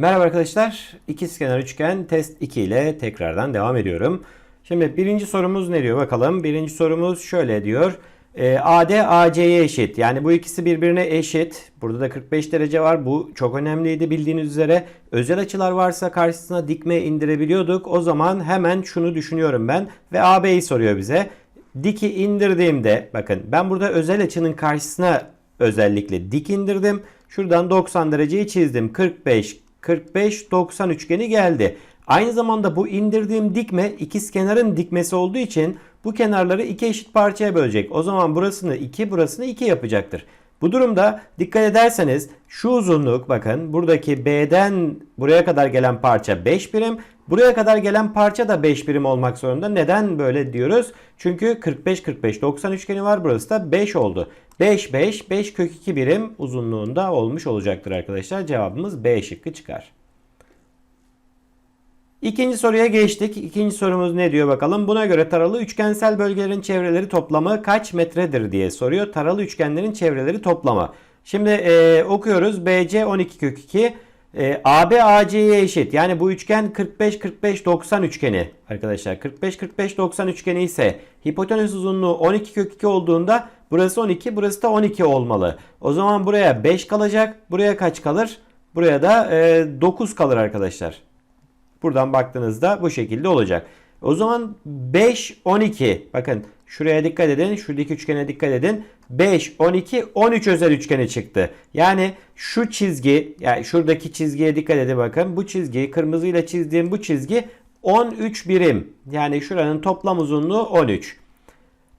Merhaba arkadaşlar. İkizkenar üçgen test 2 ile tekrardan devam ediyorum. Şimdi birinci sorumuz ne diyor bakalım. Birinci sorumuz şöyle diyor. E, AD AC'ye eşit. Yani bu ikisi birbirine eşit. Burada da 45 derece var. Bu çok önemliydi bildiğiniz üzere. Özel açılar varsa karşısına dikme indirebiliyorduk. O zaman hemen şunu düşünüyorum ben. Ve AB'yi soruyor bize. Diki indirdiğimde bakın ben burada özel açının karşısına özellikle dik indirdim. Şuradan 90 dereceyi çizdim. 45, 45, 90 üçgeni geldi. Aynı zamanda bu indirdiğim dikme ikizkenarın dikmesi olduğu için bu kenarları iki eşit parçaya bölecek. O zaman burasını 2, burasını 2 yapacaktır. Bu durumda dikkat ederseniz şu uzunluk bakın buradaki B'den buraya kadar gelen parça 5 birim. Buraya kadar gelen parça da 5 birim olmak zorunda. Neden böyle diyoruz? Çünkü 45 45 90 üçgeni var. Burası da 5 oldu. 5 5 5 kök 2 birim uzunluğunda olmuş olacaktır arkadaşlar. Cevabımız B şıkkı çıkar. İkinci soruya geçtik. İkinci sorumuz ne diyor bakalım. Buna göre taralı üçgensel bölgelerin çevreleri toplamı kaç metredir diye soruyor. Taralı üçgenlerin çevreleri toplamı. Şimdi e, okuyoruz. BC 12 kök 2. E, AB AC'ye eşit. Yani bu üçgen 45 45 90 üçgeni arkadaşlar. 45 45 90 üçgeni ise hipotenüs uzunluğu 12 kök 2 olduğunda burası 12 burası da 12 olmalı. O zaman buraya 5 kalacak. Buraya kaç kalır? Buraya da e, 9 kalır arkadaşlar. Buradan baktığınızda bu şekilde olacak. O zaman 5, 12. Bakın şuraya dikkat edin. Şuradaki üçgene dikkat edin. 5, 12, 13 özel üçgeni çıktı. Yani şu çizgi, yani şuradaki çizgiye dikkat edin bakın. Bu çizgi, kırmızıyla çizdiğim bu çizgi 13 birim. Yani şuranın toplam uzunluğu 13.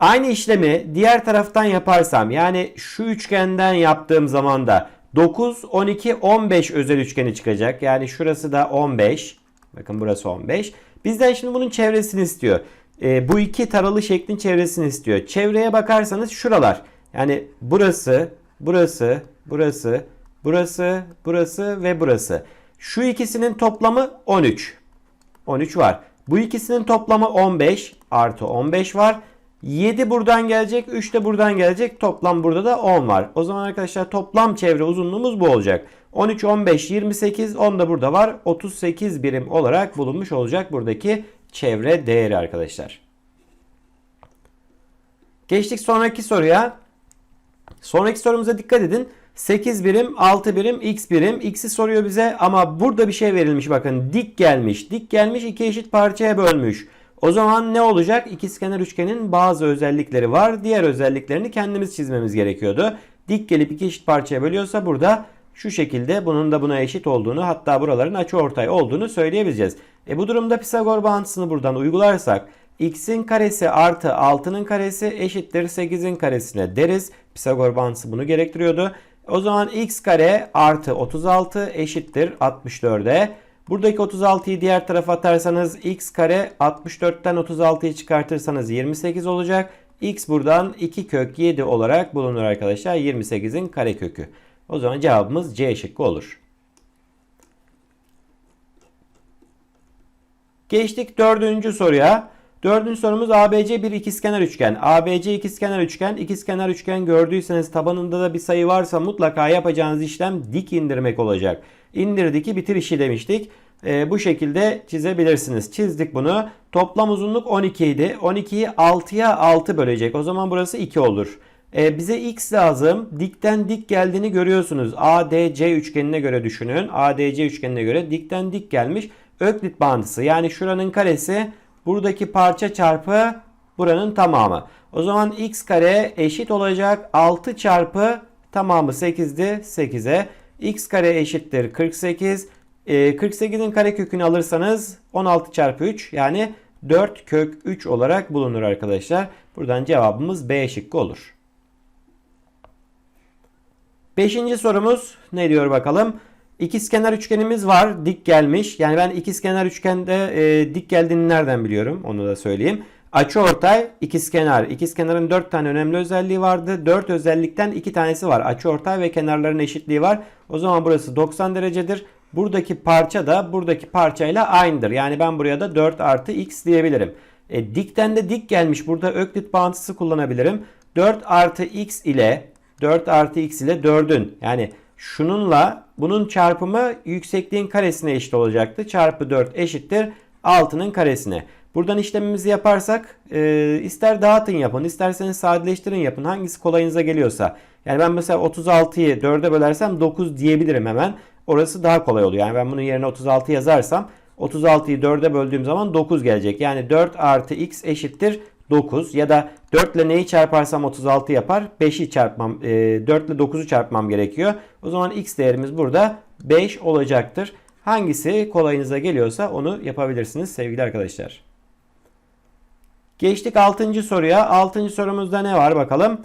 Aynı işlemi diğer taraftan yaparsam yani şu üçgenden yaptığım zaman da 9, 12, 15 özel üçgeni çıkacak. Yani şurası da 15. Bakın burası 15. Bizden şimdi bunun çevresini istiyor. E, bu iki taralı şeklin çevresini istiyor. Çevreye bakarsanız şuralar. Yani burası, burası, burası, burası, burası ve burası. Şu ikisinin toplamı 13. 13 var. Bu ikisinin toplamı 15 artı 15 var. 7 buradan gelecek, 3 de buradan gelecek. Toplam burada da 10 var. O zaman arkadaşlar toplam çevre uzunluğumuz bu olacak. 13, 15, 28, 10 da burada var. 38 birim olarak bulunmuş olacak buradaki çevre değeri arkadaşlar. Geçtik sonraki soruya. Sonraki sorumuza dikkat edin. 8 birim, 6 birim, x birim. X'i soruyor bize ama burada bir şey verilmiş. Bakın dik gelmiş. Dik gelmiş iki eşit parçaya bölmüş. O zaman ne olacak? İkizkenar üçgenin bazı özellikleri var. Diğer özelliklerini kendimiz çizmemiz gerekiyordu. Dik gelip iki eşit parçaya bölüyorsa burada şu şekilde bunun da buna eşit olduğunu hatta buraların açıortay olduğunu söyleyebileceğiz. E bu durumda Pisagor bağıntısını buradan uygularsak x'in karesi artı 6'nın karesi eşittir 8'in karesine deriz. Pisagor bağıntısı bunu gerektiriyordu. O zaman x kare artı 36 eşittir 64'e. Buradaki 36'yı diğer tarafa atarsanız x kare 64'ten 36'yı çıkartırsanız 28 olacak. x buradan 2 kök 7 olarak bulunur arkadaşlar. 28'in karekökü. O zaman cevabımız C şıkkı olur. Geçtik dördüncü soruya. Dördüncü sorumuz ABC bir ikizkenar üçgen. ABC ikizkenar üçgen. İkizkenar üçgen gördüyseniz tabanında da bir sayı varsa mutlaka yapacağınız işlem dik indirmek olacak. İndirdiki bitir işi demiştik. Ee, bu şekilde çizebilirsiniz. Çizdik bunu. Toplam uzunluk 12 idi. 12'yi 6'ya 6 bölecek. O zaman burası 2 olur. Ee, bize x lazım. Dikten dik geldiğini görüyorsunuz. ADC üçgenine göre düşünün. ADC üçgenine göre dikten dik gelmiş. Öklit bağıntısı yani şuranın karesi buradaki parça çarpı buranın tamamı. O zaman x kare eşit olacak 6 çarpı tamamı 8'di 8'e. X kare eşittir 48. Ee, 48'in karekökünü alırsanız 16 çarpı 3 yani 4 kök 3 olarak bulunur arkadaşlar. Buradan cevabımız B şıkkı olur. Beşinci sorumuz ne diyor bakalım. İkizkenar üçgenimiz var. Dik gelmiş. Yani ben ikizkenar üçgende e, dik geldiğini nereden biliyorum? Onu da söyleyeyim. Açıortay, ikizkenar. İkizkenarın 4 tane önemli özelliği vardı. 4 özellikten 2 tanesi var. Açıortay ve kenarların eşitliği var. O zaman burası 90 derecedir. Buradaki parça da buradaki parçayla aynıdır. Yani ben buraya da 4 artı x diyebilirim. E, dikten de dik gelmiş. Burada öklit bağıntısı kullanabilirim. 4 artı x ile 4 artı x ile 4'ün yani şununla bunun çarpımı yüksekliğin karesine eşit olacaktı. Çarpı 4 eşittir 6'nın karesine. Buradan işlemimizi yaparsak e, ister dağıtın yapın isterseniz sadeleştirin yapın. Hangisi kolayınıza geliyorsa. Yani ben mesela 36'yı 4'e bölersem 9 diyebilirim hemen. Orası daha kolay oluyor. Yani ben bunun yerine 36 yazarsam 36'yı 4'e böldüğüm zaman 9 gelecek. Yani 4 artı x eşittir 9 ya da 4 ile neyi çarparsam 36 yapar. 5'i çarpmam, e, 4 ile 9'u çarpmam gerekiyor. O zaman x değerimiz burada 5 olacaktır. Hangisi kolayınıza geliyorsa onu yapabilirsiniz sevgili arkadaşlar. Geçtik 6. soruya. 6. sorumuzda ne var bakalım.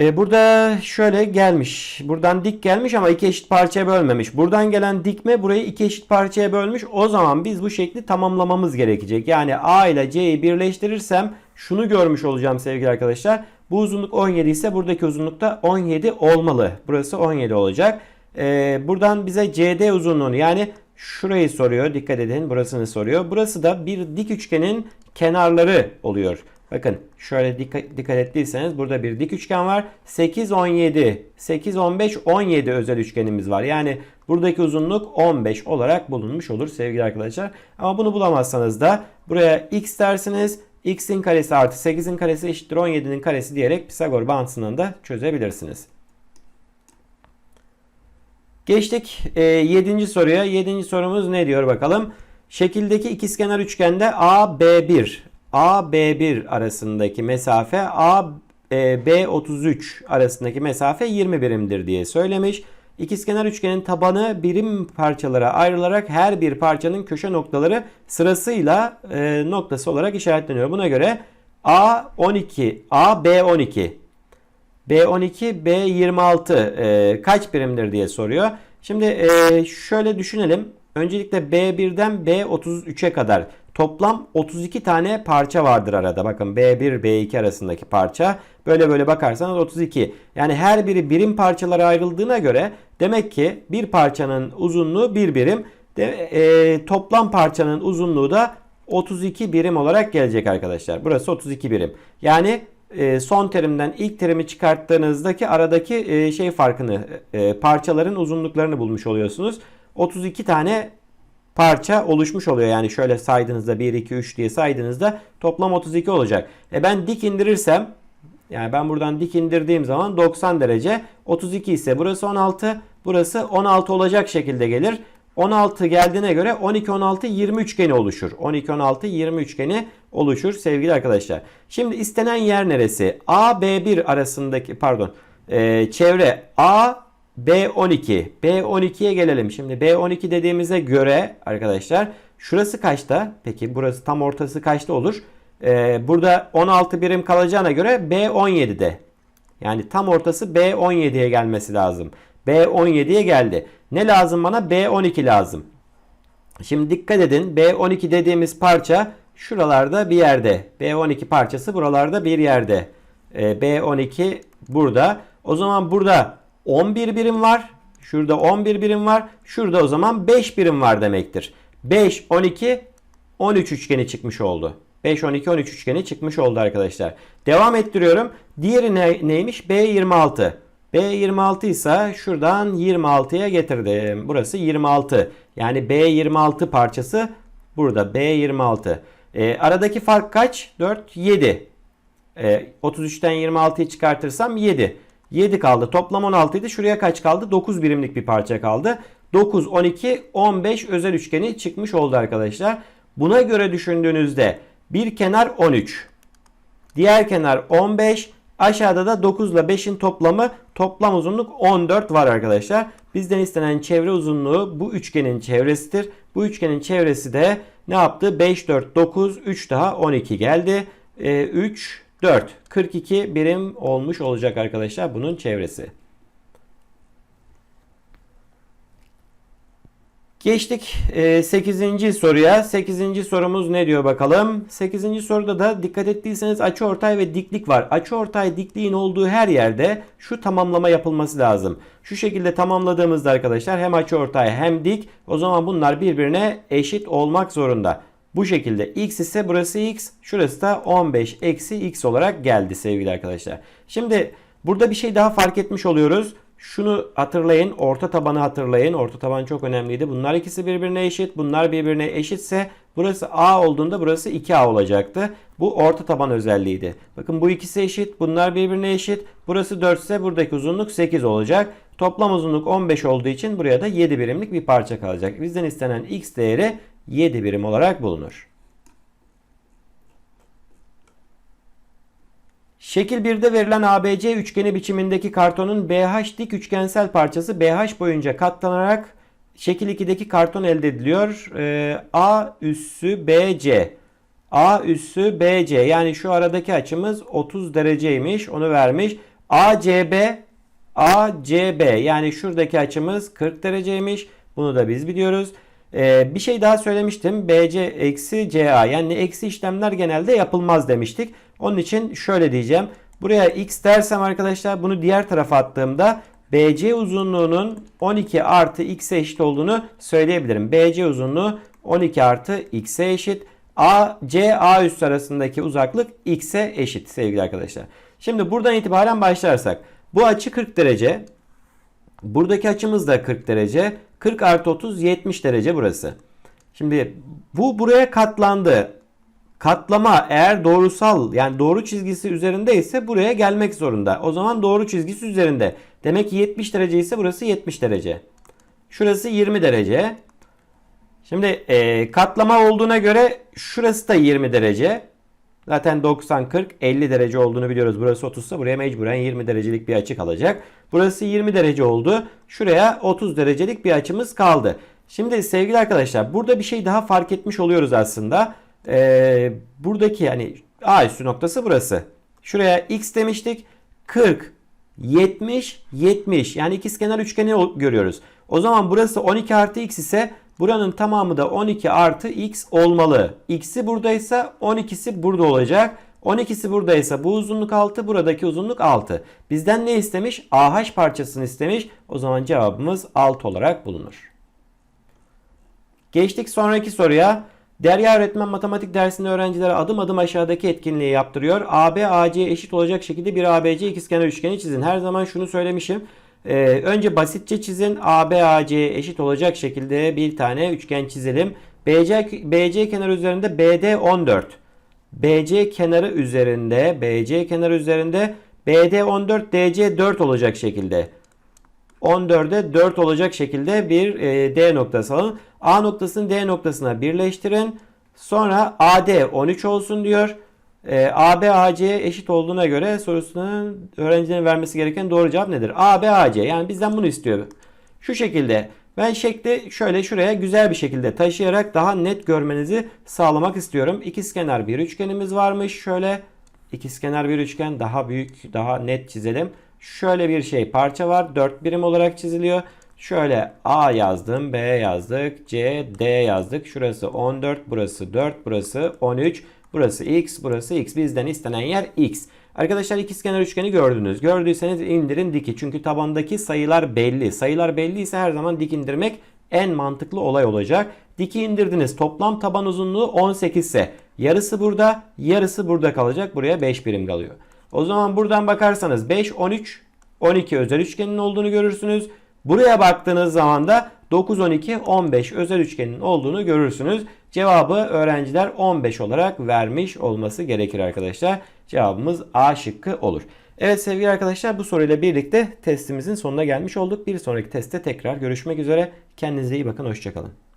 Ee, burada şöyle gelmiş. Buradan dik gelmiş ama iki eşit parçaya bölmemiş. Buradan gelen dikme burayı iki eşit parçaya bölmüş. O zaman biz bu şekli tamamlamamız gerekecek. Yani A ile C'yi birleştirirsem şunu görmüş olacağım sevgili arkadaşlar. Bu uzunluk 17 ise buradaki uzunluk da 17 olmalı. Burası 17 olacak. Ee, buradan bize CD uzunluğunu yani şurayı soruyor. Dikkat edin burasını soruyor. Burası da bir dik üçgenin kenarları oluyor. Bakın şöyle dikkat, dikkat ettiyseniz burada bir dik üçgen var. 8, 17, 8, 15, 17 özel üçgenimiz var. Yani buradaki uzunluk 15 olarak bulunmuş olur sevgili arkadaşlar. Ama bunu bulamazsanız da buraya x dersiniz. x'in karesi artı 8'in karesi eşittir 17'nin karesi diyerek Pisagor bağıntısından da çözebilirsiniz. Geçtik 7. soruya. 7. sorumuz ne diyor bakalım. Şekildeki ikizkenar üçgende AB1 AB1 arasındaki mesafe A B33 arasındaki mesafe 20 birimdir diye söylemiş. İkizkenar üçgenin tabanı birim parçalara ayrılarak her bir parçanın köşe noktaları sırasıyla e, noktası olarak işaretleniyor. Buna göre A12, A B12, B12, B26 e, kaç birimdir diye soruyor. Şimdi e, şöyle düşünelim. Öncelikle B1'den B33'e kadar toplam 32 tane parça vardır arada. Bakın B1 B2 arasındaki parça. Böyle böyle bakarsanız 32. Yani her biri birim parçalara ayrıldığına göre demek ki bir parçanın uzunluğu bir birim. De, e, toplam parçanın uzunluğu da 32 birim olarak gelecek arkadaşlar. Burası 32 birim. Yani son terimden ilk terimi çıkarttığınızdaki aradaki e, şey farkını e, parçaların uzunluklarını bulmuş oluyorsunuz. 32 tane parça oluşmuş oluyor. Yani şöyle saydığınızda 1, 2, 3 diye saydığınızda toplam 32 olacak. E ben dik indirirsem yani ben buradan dik indirdiğim zaman 90 derece 32 ise burası 16 burası 16 olacak şekilde gelir. 16 geldiğine göre 12 16 20 üçgeni oluşur. 12 16 20 üçgeni oluşur sevgili arkadaşlar. Şimdi istenen yer neresi? A B1 arasındaki pardon e, çevre A B12. B12'ye gelelim. Şimdi B12 dediğimize göre arkadaşlar şurası kaçta? Peki burası tam ortası kaçta olur? Ee, burada 16 birim kalacağına göre B17'de. Yani tam ortası B17'ye gelmesi lazım. B17'ye geldi. Ne lazım bana? B12 lazım. Şimdi dikkat edin. B12 dediğimiz parça şuralarda bir yerde. B12 parçası buralarda bir yerde. Ee, B12 burada. O zaman burada 11 birim var. Şurada 11 birim var. Şurada o zaman 5 birim var demektir. 5, 12, 13 üçgeni çıkmış oldu. 5, 12, 13 üçgeni çıkmış oldu arkadaşlar. Devam ettiriyorum. Diğeri ne, neymiş? B26. B26 ise şuradan 26'ya getirdim. Burası 26. Yani B26 parçası burada. B26. E, aradaki fark kaç? 4, 7. E, 33'ten 26'yı çıkartırsam 7. 7 kaldı. Toplam 16 idi. Şuraya kaç kaldı? 9 birimlik bir parça kaldı. 9, 12, 15 özel üçgeni çıkmış oldu arkadaşlar. Buna göre düşündüğünüzde bir kenar 13. Diğer kenar 15. Aşağıda da 9 ile 5'in toplamı toplam uzunluk 14 var arkadaşlar. Bizden istenen çevre uzunluğu bu üçgenin çevresidir. Bu üçgenin çevresi de ne yaptı? 5, 4, 9, 3 daha 12 geldi. Ee, 3, 4. 42 birim olmuş olacak arkadaşlar bunun çevresi. Geçtik 8. soruya. 8. sorumuz ne diyor bakalım. 8. soruda da dikkat ettiyseniz açıortay ve diklik var. Açıortay dikliğin olduğu her yerde şu tamamlama yapılması lazım. Şu şekilde tamamladığımızda arkadaşlar hem açıortay hem dik o zaman bunlar birbirine eşit olmak zorunda. Bu şekilde x ise burası x. Şurası da 15 eksi x olarak geldi sevgili arkadaşlar. Şimdi burada bir şey daha fark etmiş oluyoruz. Şunu hatırlayın. Orta tabanı hatırlayın. Orta taban çok önemliydi. Bunlar ikisi birbirine eşit. Bunlar birbirine eşitse burası A olduğunda burası 2A olacaktı. Bu orta taban özelliğiydi. Bakın bu ikisi eşit. Bunlar birbirine eşit. Burası 4 ise buradaki uzunluk 8 olacak. Toplam uzunluk 15 olduğu için buraya da 7 birimlik bir parça kalacak. Bizden istenen x değeri 7 birim olarak bulunur. Şekil 1'de verilen ABC üçgeni biçimindeki kartonun BH dik üçgensel parçası BH boyunca katlanarak şekil 2'deki karton elde ediliyor. Ee, A üssü BC. A üssü BC yani şu aradaki açımız 30 dereceymiş. Onu vermiş. ACB ACB yani şuradaki açımız 40 dereceymiş. Bunu da biz biliyoruz. Ee, bir şey daha söylemiştim. BC eksi CA yani eksi işlemler genelde yapılmaz demiştik. Onun için şöyle diyeceğim. Buraya x dersem arkadaşlar bunu diğer tarafa attığımda BC uzunluğunun 12 artı x'e eşit olduğunu söyleyebilirim. BC uzunluğu 12 artı x'e eşit. A, C, A üstü arasındaki uzaklık x'e eşit sevgili arkadaşlar. Şimdi buradan itibaren başlarsak. Bu açı 40 derece. Buradaki açımız da 40 derece. 40 artı 30 70 derece burası. Şimdi bu buraya katlandı. Katlama eğer doğrusal yani doğru çizgisi üzerinde ise buraya gelmek zorunda. O zaman doğru çizgisi üzerinde. Demek ki 70 derece ise burası 70 derece. Şurası 20 derece. Şimdi e, katlama olduğuna göre şurası da 20 derece. Zaten 90, 40, 50 derece olduğunu biliyoruz. Burası 30 ise buraya mecburen 20 derecelik bir açı kalacak. Burası 20 derece oldu. Şuraya 30 derecelik bir açımız kaldı. Şimdi sevgili arkadaşlar burada bir şey daha fark etmiş oluyoruz aslında. Ee, buradaki hani A üstü noktası burası. Şuraya x demiştik. 40, 70, 70. Yani ikizkenar üçgeni görüyoruz. O zaman burası 12 artı x ise buranın tamamı da 12 artı x olmalı. X'i buradaysa 12'si burada olacak. 12'si buradaysa bu uzunluk 6, buradaki uzunluk 6. Bizden ne istemiş? AH parçasını istemiş. O zaman cevabımız 6 olarak bulunur. Geçtik sonraki soruya. Derya öğretmen matematik dersinde öğrencilere adım adım aşağıdaki etkinliği yaptırıyor. AB AC eşit olacak şekilde bir ABC ikizkenar üçgeni çizin. Her zaman şunu söylemişim. Ee, önce basitçe çizin. AB AC eşit olacak şekilde bir tane üçgen çizelim. BC BC kenarı üzerinde BD 14. BC kenarı üzerinde BC kenarı üzerinde BD 14 DC 4 olacak şekilde. 14'e 4 olacak şekilde bir e, D noktası alın. A noktasını D noktasına birleştirin. Sonra AD 13 olsun diyor. E, AB AC'ye eşit olduğuna göre sorusunun öğrencilerin vermesi gereken doğru cevap nedir? AB AC yani bizden bunu istiyor. Şu şekilde ben şekli şöyle şuraya güzel bir şekilde taşıyarak daha net görmenizi sağlamak istiyorum. İkizkenar bir üçgenimiz varmış. Şöyle ikizkenar bir üçgen daha büyük daha net çizelim. Şöyle bir şey parça var. 4 birim olarak çiziliyor. Şöyle A yazdım, B yazdık, C, D yazdık. Şurası 14, burası 4, burası 13, burası X, burası X. Bizden istenen yer X. Arkadaşlar ikizkenar üçgeni gördünüz. Gördüyseniz indirin diki. Çünkü tabandaki sayılar belli. Sayılar belli ise her zaman dik indirmek en mantıklı olay olacak. Diki indirdiniz. Toplam taban uzunluğu 18 ise yarısı burada, yarısı burada kalacak. Buraya 5 birim kalıyor. O zaman buradan bakarsanız 5, 13, 12 özel üçgenin olduğunu görürsünüz. Buraya baktığınız zaman da 9, 12, 15 özel üçgenin olduğunu görürsünüz. Cevabı öğrenciler 15 olarak vermiş olması gerekir arkadaşlar. Cevabımız A şıkkı olur. Evet sevgili arkadaşlar bu soruyla birlikte testimizin sonuna gelmiş olduk. Bir sonraki testte tekrar görüşmek üzere. Kendinize iyi bakın. Hoşçakalın.